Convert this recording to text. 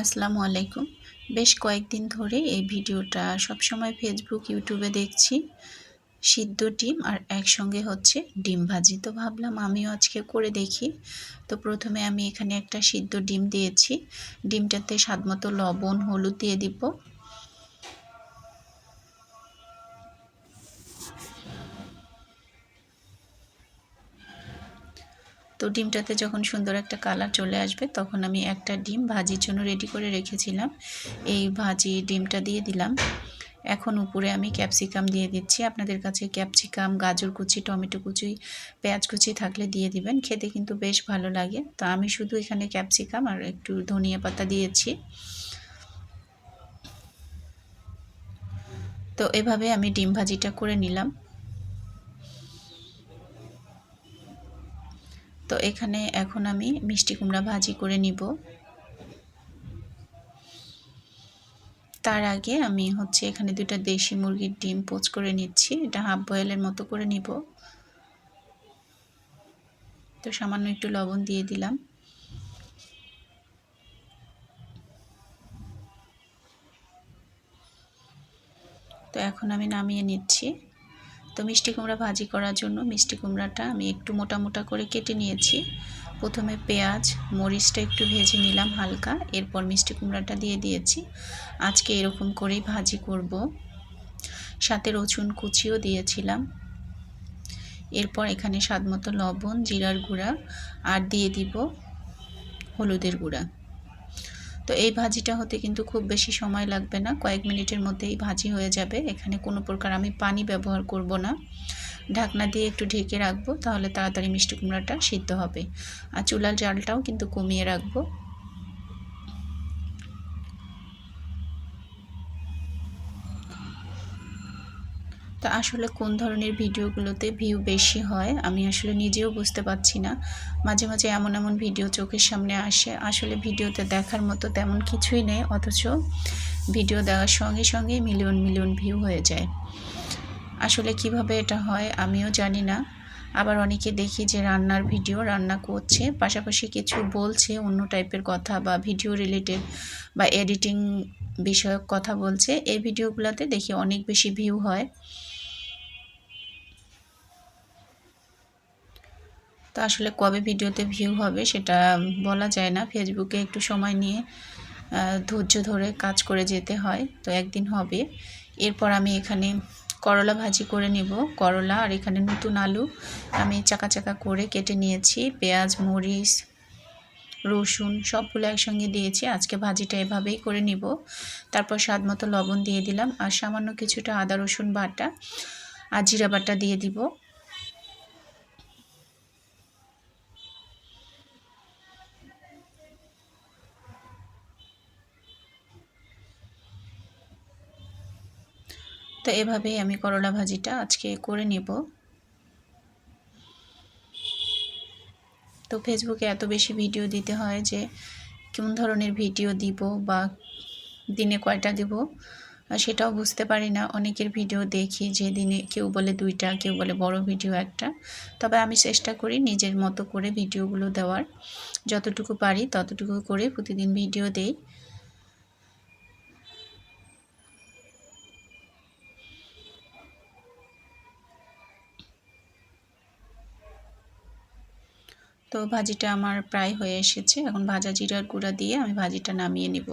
আসসালামু আলাইকুম। বেশ কয়েকদিন ধরে এই ভিডিওটা সবসময় ফেসবুক ইউটিউবে দেখছি। সিদ্ধ ডিম আর একসঙ্গে হচ্ছে ডিম ভাজি। তো ভাবলাম আমিও আজকে করে দেখি। তো প্রথমে আমি এখানে একটা সিদ্ধ ডিম দিয়েছি। ডিমটাতে স্বাদমতো লবণ, হলুদ দিয়ে দিব। তো ডিমটাতে যখন সুন্দর একটা কালার চলে আসবে, তখন আমি একটা ডিম ভাজির জন্য রেডি করে রেখেছিলাম। এই ভাজি ডিমটা দিয়ে দিলাম। এখন উপরে আমি ক্যাপসিকাম দিয়ে দিচ্ছি। আপনাদের কাছে ক্যাপসিকাম গাজর কুচি, টমেটো কুচি, পেঁয়াজ কুচি থাকলে দিয়ে দিবেন। খেতে কিন্তু বেশ ভালো লাগে। তো আমি শুধু এখানে ক্যাপসিকাম আর একটু ধনিয়া পাতা দিয়েছি। তো এভাবে আমি ডিম ভাজিটা করে নিলাম। তো এখানে এখন আমি মিষ্টি কুমড়া ভাজি করে নিব। তার আগে আমি হচ্ছে এখানে দুটা দেশি মুরগির ডিম পোচ করে নিচ্ছি, এটা হাফ বয়েলের মতো করে নিব। তো সামান্য একটু লবণ দিয়ে দিলাম। তো এখন আমি নামিয়ে নিচ্ছি। তো মিষ্টি কুমড়া ভাজি করার জন্য মিষ্টি কুমড়াটা আমি একটু মোটা মোটা করে কেটে নিয়েছি। প্রথমে পেঁয়াজ, মরিচটা একটু ভেজে নিলাম হালকা, এরপর মিষ্টি কুমড়াটা দিয়ে দিয়েছি। আজকে এরকম করেই ভাজি করব। সাথে রসুন কুচিও দিয়েছিলাম। এরপর এখানে স্বাদমতো লবণ, জিরার গুঁড়া, আর দিয়ে দিব হলুদের গুঁড়া। তো এই ভাজিটা হতে কিন্তু খুব বেশি সময় লাগবে না। কয়েক মিনিটের মধ্যেই ভাজি হয়ে যাবে। এখানে কোনো প্রকার আমি পানি ব্যবহার করব না। ঢাকনা দিয়ে একটু ঢেকে রাখব, তাহলে তাড়াতাড়ি মিষ্টি কুমড়াটা সিদ্ধ হবে। আর চুলার জালটাও কিন্তু কমিয়ে রাখব। তা আসলে কোন ধরনের ভিডিওগুলোতে ভিউ বেশি হয়, আমি আসলে নিজেও বুঝতে পারছি না। মাঝে মাঝে এমন এমন ভিডিও চোখের সামনে আসে, আসলে ভিডিওতে দেখার মতো তেমন কিছুই নেই, অথচ ভিডিও দেওয়ার সঙ্গে সঙ্গে মিলিয়ন মিলিয়ন ভিউ হয়ে যায়। আসলে কীভাবে এটা হয়, আমিও জানি না। আবার অনেকে দেখি যে রান্নার ভিডিও রান্না করছে, পাশাপাশি কিছু বলছে, অন্য টাইপের কথা বা ভিডিও রিলেটেড বা এডিটিং বিষয়ক কথা বলছে, এই ভিডিওগুলোতে দেখি অনেক বেশি ভিউ হয়। তো আসলে কবে ভিডিওতে ভিউ হবে সেটা বলা যায় না। ফেসবুকে একটু সময় নিয়ে ধৈর্য ধরে কাজ করে যেতে হয়, তো একদিন হবে। এরপর আমি এখানে করলা ভাজি করে নিব, করলা আর এখানে নতুন আলু। আমি চাকা চাকা করে কেটে নিয়েছি, পেঁয়াজ, মরিচ, রসুন সবগুলো একসঙ্গে দিয়েছি। আজকে ভাজিটা এভাবেই করে নিব। তারপর স্বাদ মতো লবণ দিয়ে দিলাম আর সামান্য কিছুটা আদা রসুন বাটা আর জিরা বাটা দিয়ে দিব। তো এভাবেই আমি করলা ভাজিটা আজকে করে নেব। তো ফেসবুকে এত বেশি ভিডিও দিতে হয় যে কোন ধরনের ভিডিও দিব বা দিনে কয়টা দিব সেটাও বুঝতে পারি না। অনেকের ভিডিও দেখি যে দিনে কেউ বলে দুইটা, কেউ বলে বড় ভিডিও একটা। তবে আমি চেষ্টা করি নিজের মতো করে ভিডিওগুলো দেওয়ার। যতটুকু পারি ততটুকু করে প্রতিদিন ভিডিও দেই। তো ভাজিটা আমার প্রায় হয়ে এসেছে। এখন ভাজা জিরার গুঁড়া দিয়ে আমি ভাজিটা নামিয়ে নিব।